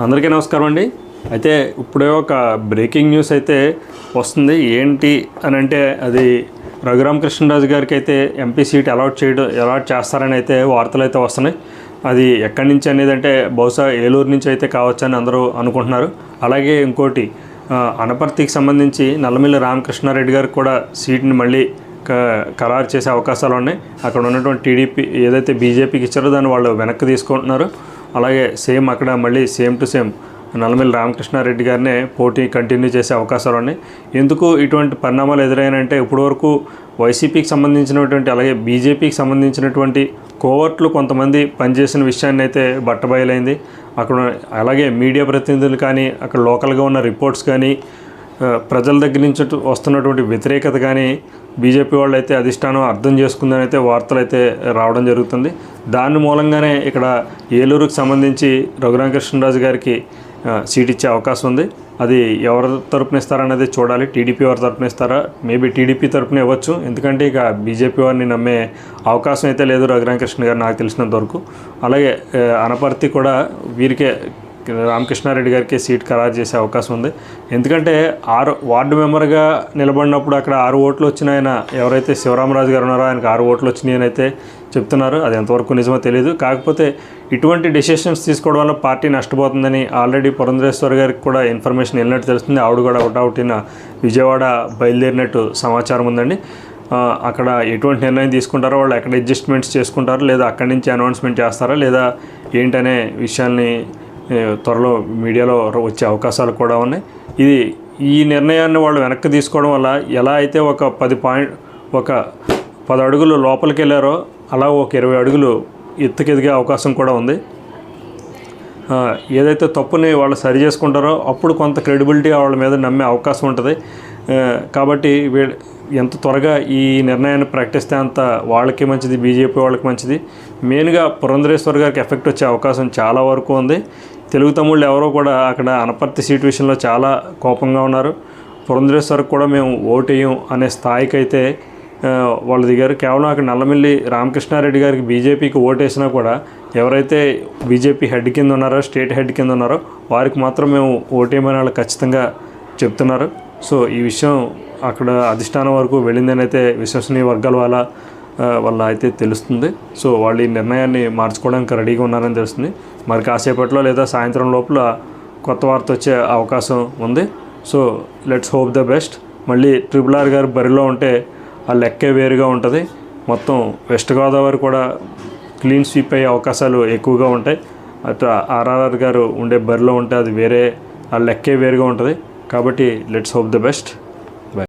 అందరికీ నమస్కారం అండి. అయితే ఇప్పుడే ఒక బ్రేకింగ్ న్యూస్ అయితే వస్తుంది. ఏంటి అని అంటే అది రఘురామకృష్ణరాజు గారికి అయితే ఎంపీ సీట్ అలాట్ చేయడం అలాట్ చేస్తారని అయితే వార్తలు అయితే వస్తున్నాయి. అది ఎక్కడి నుంచి అనేది అంటే బహుశా ఏలూరు నుంచి అయితే కావచ్చని అందరూ అనుకుంటున్నారు. అలాగే ఇంకోటి అనపర్తికి సంబంధించి నల్లమిల్లి రామకృష్ణారెడ్డి గారికి కూడా సీట్ని మళ్ళీ క- ఖరారు చేసే అవకాశాలు ఉన్నాయి. అక్కడ ఉన్నటువంటి టీడీపీ ఏదైతే బీజేపీకి ఇచ్చారో దాన్ని వాళ్ళు వెనక్కి తీసుకుంటున్నారు. అలాగే సేమ్ అక్కడ మళ్ళీ same to same Nallamilli Ramakrishna Reddy గారినే పోటీ కంటిన్యూ చేసే అవకాశాలు ఉన్నాయి. ఎందుకు ఇటువంటి పరిణామాలు ఎదురైనంటే ఇప్పటివరకు వైసీపీకి సంబంధించినటువంటి అలాగే బీజేపీకి సంబంధించినటువంటి కోవర్ట్లు కొంతమంది పనిచేసిన విషయాన్ని అయితే బట్టబయలైంది. అక్కడ అలాగే మీడియా ప్రతినిధులు కానీ అక్కడ లోకల్గా ఉన్న రిపోర్ట్స్ కానీ ప్రజల దగ్గర నుంచి వస్తున్నటువంటి వ్యతిరేకత కానీ బీజేపీ వాళ్ళు అయితే అధిష్టానం అర్థం చేసుకుందని అయితే వార్తలు అయితే రావడం జరుగుతుంది. దాని మూలంగానే ఇక్కడ ఏలూరుకు సంబంధించి రఘురామకృష్ణరాజు గారికి సీట్ ఇచ్చే అవకాశం ఉంది. అది ఎవరి తరపున ఇస్తారనేది చూడాలి. టీడీపీ వారి తరపున ఇస్తారా? మేబీ టీడీపీ తరపున ఇవ్వచ్చు. ఎందుకంటే ఇక బీజేపీ వారిని నమ్మే అవకాశం అయితే లేదు రఘురామకృష్ణ గారు నాకు తెలిసినంత వరకు. అలాగే అనపర్తి కూడా వీరికే రామకృష్ణారెడ్డి గారికి సీట్ ఖరారు చేసే అవకాశం ఉంది. ఎందుకంటే ఆరు వార్డు మెంబర్గా నిలబడినప్పుడు అక్కడ ఆరు ఓట్లు వచ్చిన ఆయన ఎవరైతే శివరామరాజు గారు ఉన్నారో ఆయనకు ఆరు ఓట్లు వచ్చినాయి అయితే చెప్తున్నారు. అది ఎంతవరకు నిజమో తెలియదు కాకపోతే ఇటువంటి డెసిషన్స్ తీసుకోవడం వల్ల పార్టీ నష్టపోతుందని ఆల్రెడీ పురంధరేశ్వర్ గారికి కూడా ఇన్ఫర్మేషన్ వెళ్ళినట్టు తెలుస్తుంది. ఆవిడ కూడా అవుట్ విజయవాడ బయలుదేరినట్టు సమాచారం ఉందండి. అక్కడ ఎటువంటి నిర్ణయం తీసుకుంటారో వాళ్ళు ఎక్కడ అడ్జస్ట్మెంట్స్ చేసుకుంటారో లేదా అక్కడి నుంచి అనౌన్స్మెంట్ చేస్తారా లేదా ఏంటనే విషయాల్ని త్వరలో మీడియాలో వచ్చే అవకాశాలు కూడా ఉన్నాయి. ఇది ఈ నిర్ణయాన్ని వాళ్ళు వెనక్కి తీసుకోవడం వల్ల ఎలా అయితే ఒక పది పాయింట్ ఒక పది అడుగులు లోపలికి వెళ్ళారో అలా ఒక ఇరవై అడుగులు ఎత్తుకెదిగే అవకాశం కూడా ఉంది. ఏదైతే తప్పుని వాళ్ళు సరి చేసుకుంటారో అప్పుడు కొంత క్రెడిబిలిటీ వాళ్ళ మీద నమ్మే అవకాశం ఉంటుంది. కాబట్టి వీళ్ళు ఎంత త్వరగా ఈ నిర్ణయాన్ని ప్రకటిస్తే అంత వాళ్ళకి మంచిది బీజేపీ వాళ్ళకి మంచిది. మెయిన్గా పురంధరేశ్వర్ గారికి ఎఫెక్ట్ వచ్చే అవకాశం చాలా వరకు ఉంది. తెలుగు తమ్ముళ్ళు ఎవరో కూడా అక్కడ అనపర్తి సీట్ విషయంలో చాలా కోపంగా ఉన్నారు. పురంధరేశ్వర్ కూడా మేము ఓటేయం అనే స్థాయికి అయితే వాళ్ళ దిగారు కేవలం అక్కడ నల్లమిల్లి రామకృష్ణారెడ్డి గారికి బీజేపీకి ఓటేసినా కూడా ఎవరైతే బీజేపీ హెడ్ కింద ఉన్నారో స్టేట్ హెడ్ కింద ఉన్నారో వారికి మాత్రం మేము ఓటేయమని వాళ్ళు ఖచ్చితంగా చెప్తున్నారు. సో ఈ విషయం అక్కడ అధిష్టానం వరకు వెళ్ళిందని అయితే విశ్వసనీయ వర్గాల వల్ల వల్ల అయితే తెలుస్తుంది. సో వాళ్ళు ఈ నిర్ణయాన్ని మార్చుకోవడానికి రెడీగా ఉన్నారని తెలుస్తుంది. మరి కాసేపట్లో లేదా సాయంత్రం లోపల కొత్త వార్త వచ్చే అవకాశం ఉంది. So let's hope the best మళ్ళీ ట్రిపుల్ ఆర్ గారు బరిలో ఉంటే ఆ లెక్కే వేరుగా ఉంటుంది. మొత్తం వెస్ట్ గోదావరి కూడా క్లీన్ స్వీప్ అయ్యే అవకాశాలు ఎక్కువగా ఉంటాయి. అట్లా ఆర్ఆర్ఆర్ గారు ఉండే బరిలో ఉంటే అది వేరే ఆ లెక్కే వేరుగా ఉంటుంది. కాబట్టి లెట్స్ హోప్ ద బెస్ట్